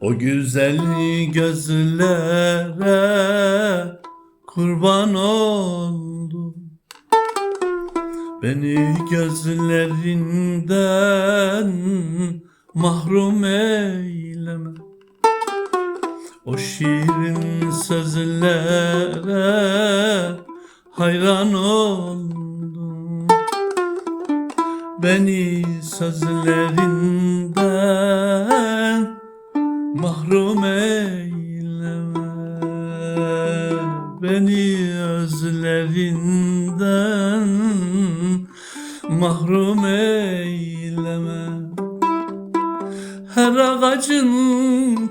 O güzel gözlere kurban oldum. Beni gözlerinden mahrum eyleme. O şiirin sözlere hayran oldum. Beni sözlerinden mahrum eyleme. Beni özlerinden mahrum eyleme. Her ağacın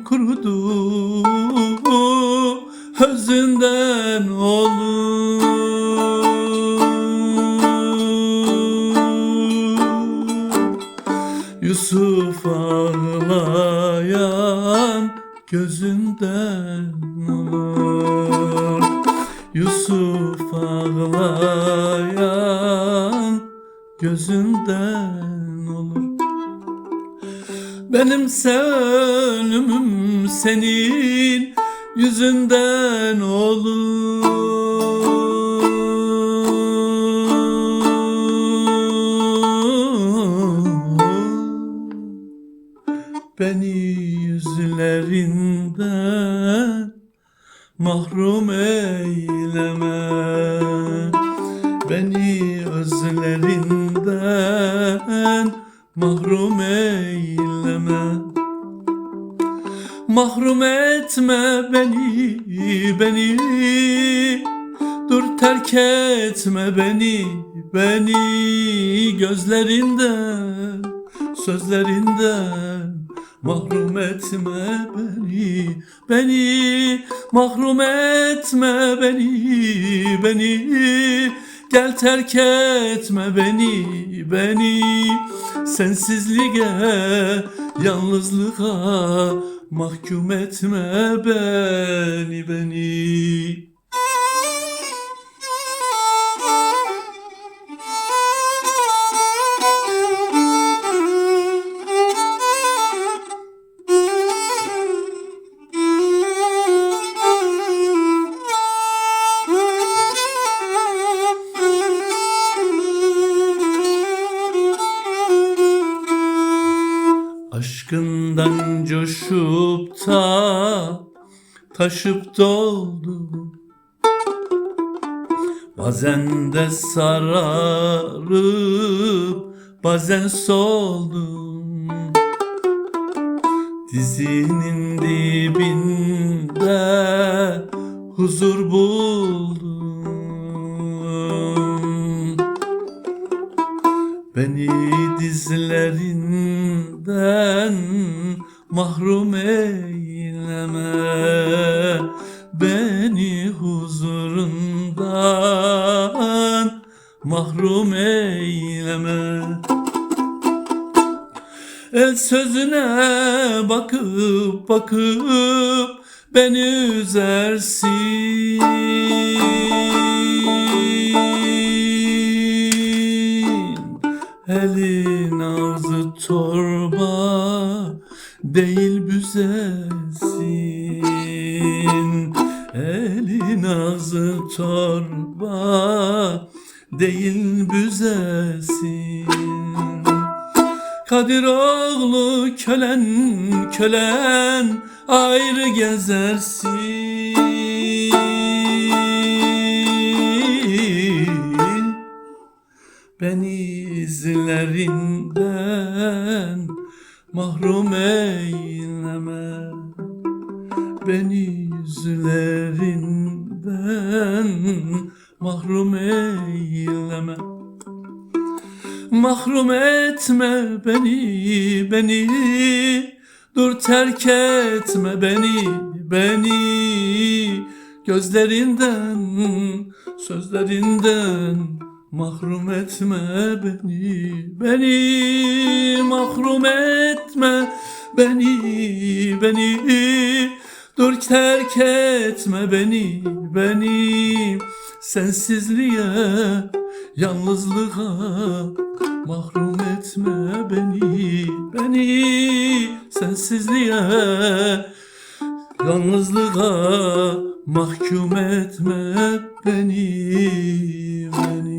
kurudu özünden olur. Yusuf ağlayan gözünden olur Yusuf ağlayan gözünden olur. Benim ölümüm senin yüzünden olur Beni yüzlerinden mahrum eyleme. Beni özlerinden mahrum eyleme. Mahrum etme beni, beni. Dur terk etme beni, beni. Gözlerinden, sözlerinden Mahrum etme beni, beni. Mahrum etme beni, beni. Gel terk etme beni, beni. Sensizliğe, yalnızlığa Mahkum etme beni, beni Aşkından coşup da taşıp doldu. Bazen de sararıp bazen soldum Dizinin dibinde huzur buldum Beni dizlerinden mahrum eyleme. Beni huzurundan mahrum eyleme. El sözüne bakıp bakıp beni üzersin Elin ağzı torba değil büzesin. Elin ağzı torba değil büzesin. Kadiroğlu kölen kölen ayrı gezersin. Beni izlerinden mahrum eyleme. Beni yüzlerinden mahrum eyleme. Mahrum etme beni, beni. Dur terk etme beni, beni. Gözlerinden, sözlerinden Mahrum etme beni, beni Mahrum etme beni, beni. Dur terk etme beni, beni. Sensizliğe, yalnızlığa Mahrum etme beni, beni. Sensizliğe Yalnızlığa mahkum etme beni, beni